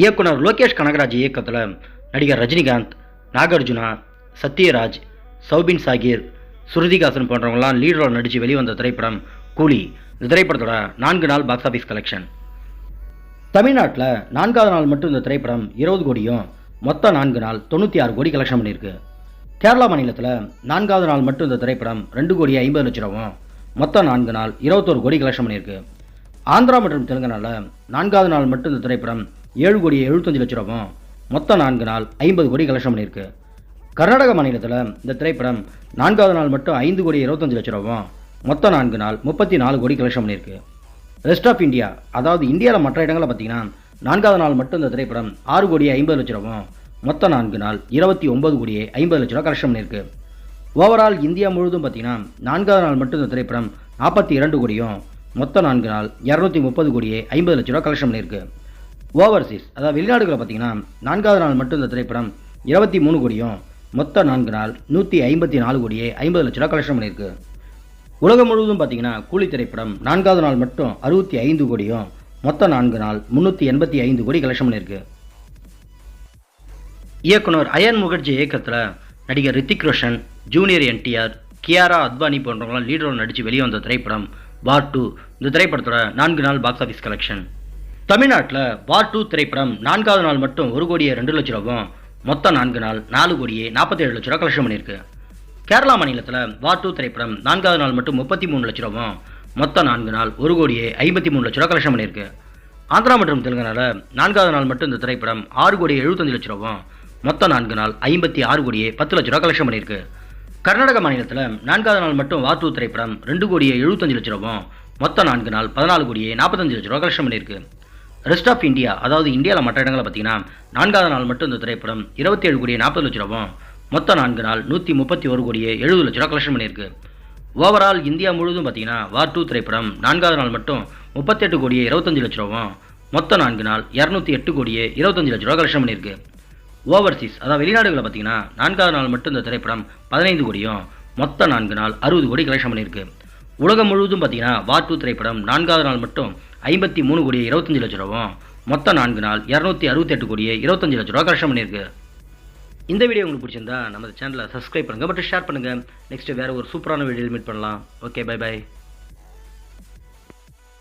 இயக்குனர் லோகேஷ் கனகராஜ் இயக்கத்தில் நடிகர் ரஜினிகாந்த் நாகார்ஜுனா சத்யராஜ் சௌபின் சாகிர் சுருதிகாசன் போன்றவங்களாம் லீட் ரோல் நடித்து வெளிவந்த திரைப்படம் கூலி. இந்த திரைப்படத்தோட நான்கு நாள் பாக்ஸ் ஆஃபீஸ் கலெக்ஷன் தமிழ்நாட்டில் நான்காவது நாள் மட்டும் இந்த திரைப்படம் இருபது கோடியும் மொத்த நான்கு நாள் தொண்ணூற்றி ஆறு கோடி கலெக்ஷன் பண்ணியிருக்கு. கேரளா மாநிலத்தில் நான்காவது நாள் மட்டும் இந்த திரைப்படம் ரெண்டு கோடி ஐம்பது லட்ச ரூபாவும் மொத்த நான்கு நாள் இருபத்தோரு கோடி கலெக்ஷன் பண்ணியிருக்கு. ஆந்திரா மற்றும் தெலுங்கானாவில் நான்காவது நாள் மட்டும் இந்த திரைப்படம் ஏழு கோடி எழுபத்தஞ்சு லட்ச ரூபாவும் மொத்த நான்கு நாள் ஐம்பது கோடி கலெக்ஷன் பண்ணியிருக்கு. கர்நாடக மாநிலத்தில் இந்த திரைப்படம் நான்காவது நாள் மட்டும் ஐந்து கோடி இருபத்தஞ்சு லட்ச ரூபாவும் மொத்த நான்கு நாள் முப்பத்தி நாலு கோடி கலெக்ஷன் பண்ணியிருக்கு. ரெஸ்ட் ஆஃப் இந்தியா அதாவது இந்தியாவில் மற்ற இடங்களில் பார்த்தீங்கன்னா நான்காவது நாள் மட்டும் இந்த திரைப்படம் ஆறு கோடி ஐம்பது லட்ச ரூபாவும் மொத்த நான்கு நாள் இருபத்தி ஒன்பது கோடியே ஐம்பது லட்ச ரூபா கலெக்ஷன் பண்ணியிருக்கு. ஓவரால் இந்தியா முழுவதும் பார்த்தீங்கன்னா நான்காவது நாள் மட்டும் இந்த திரைப்படம் நாற்பத்தி இரண்டு கோடியும் மொத்த நான்கு நாள் இரநூத்தி முப்பது கோடியே ஐம்பது லட்ச ரூபா கலெக்ஷன் பண்ணியிருக்கு. ஓவர்சீஸ் அதாவது வெளிநாடுகளில் பார்த்தீங்கன்னா நான்காவது நாள் மட்டும் இந்த திரைப்படம் இருபத்தி மூணு கோடியும் மொத்த நான்கு நாள் நூற்றி ஐம்பத்தி நாலு கோடியே ஐம்பது லட்ச ரூபா கலெக்ஷன் பண்ணியிருக்கு. உலகம் முழுவதும் பார்த்தீங்கன்னா கூலி திரைப்படம் நான்காவது நாள் மட்டும் அறுபத்தி ஐந்து கோடியும் மொத்த நான்கு நாள் முந்நூற்றி எண்பத்தி ஐந்து கோடி கலெக்ஷன் பண்ணியிருக்கு. இயக்குனர் அயன் முகர்ஜி இயக்கத்தில் நடிகர் ரித்திக் ரோஷன் ஜூனியர் என்டிஆர் கியாரா அத்வானி போன்றவங்களாம் லீட் ரோல் நடித்து வெளியே வந்த திரைப்படம் வார் டூ. இந்த திரைப்படத்தோட நான்கு நாள் பாக்ஸ் ஆஃபீஸ் கலெக்ஷன் தமிழ்நாட்டில் வார் டூ திரைப்படம் நான்காவது நாள் மட்டும் ஒரு கோடியே ரெண்டு லட்ச ரூபாவும் மொத்தம் நான்கு நாள் நாலு கோடியே நாற்பத்தேழு லட்ச ரூபா கலெக்ஷன் பண்ணியிருக்கு. கேரளா மாநிலத்தில் வார் டூ திரைப்படம் நான்காவது நாள் மட்டும் முப்பத்தி மூணு லட்ச ரூபாவும் மொத்த நான்கு நாள் ஒரு கோடியே ஐம்பத்தி மூணு லட்ச ரூபா கலெக்ஷன் பண்ணியிருக்கு. ஆந்திரா மற்றும் தெலுங்கானால நான்காவது நாள் மட்டும் இந்த திரைப்படம் ஆறு கோடியே எழுபத்தஞ்சு லட்ச ரூபாவும் மொத்தம் நான்கு நாள் ஐம்பத்தி ஆறு கோடியே பத்து லட்ச ரூபா கலெக்ஷன் பண்ணியிருக்கு. கர்நாடக மாநிலத்தில் நான்காவது நாள் மட்டும் வார் டூ திரைப்படம் ரெண்டு கோடியே எழுபத்தஞ்சு லட்ச ரூபாவும் மொத்த நான்கு நாள் பதினாலு கோடியே நாற்பத்தஞ்சு லட்ச ரூபா கலெக்ஷன் பண்ணியிருக்கு. ரெஸ்ட் ஆஃப் இந்தியா அதாவது இந்தியாவில் மற்ற இடங்களை பார்த்தீங்கன்னா நான்காவது நாள் மட்டும் இந்த திரைப்படம் இருபத்தி ஏழு கோடியே நாற்பது லட்ச ரூபாவும் மொத்த நான்கு நாள் நூற்றி முப்பத்தி ஒரு கோடியே எழுபது லட்ச ரூபா கலெக்ஷன் பண்ணியிருக்கு. ஓவரால் இந்தியா முழுவதும் பார்த்தீங்கன்னா வார் டூ திரைப்படம் நான்காவது நாள் மட்டும் முப்பத்தெட்டு கோடியே இருபத்தஞ்சு லட்ச ரூபாவும் மொத்த நான்கு நாள் இரநூத்தி எட்டு கோடியே இருபத்தஞ்சு லட்ச ரூபா கலெக்ஷன் பண்ணியிருக்கு. ஓவர்சீஸ் அதாவது வெளிநாடுகளில் பார்த்தீங்கன்னா நான்காவது நாள் மட்டும் இந்த திரைப்படம் பதினைந்து கோடியும் மொத்த நான்கு நாள் அறுபது கோடி கலெக்ஷன் பண்ணியிருக்கு. உலகம் முழுவதும் பார்த்தீங்கன்னா வார் டூ திரைப்படம் நான்காவது நாள் மட்டும் ஐம்பத்தி மூணு கோடியே இருபத்தஞ்சு லட்ச ரூபாவும் மொத்த நான்கு நாள் இரநூத்தி அறுபத்தெட்டு கோடியே இருபத்தஞ்சு லட்ச ரூபா கஷ்டம் பண்ணியிருக்கு. இந்த வீடியோ உங்களுக்கு பிடிச்சிருந்தா நம்ம சேனலை சப்ஸ்கிரைப் பண்ணுங்கள் மற்றும் ஷேர் பண்ணுங்கள் நெக்ஸ்ட் வேறு ஒரு சூப்பரான வீடியோ மீட் பண்ணலாம். Okay bye bye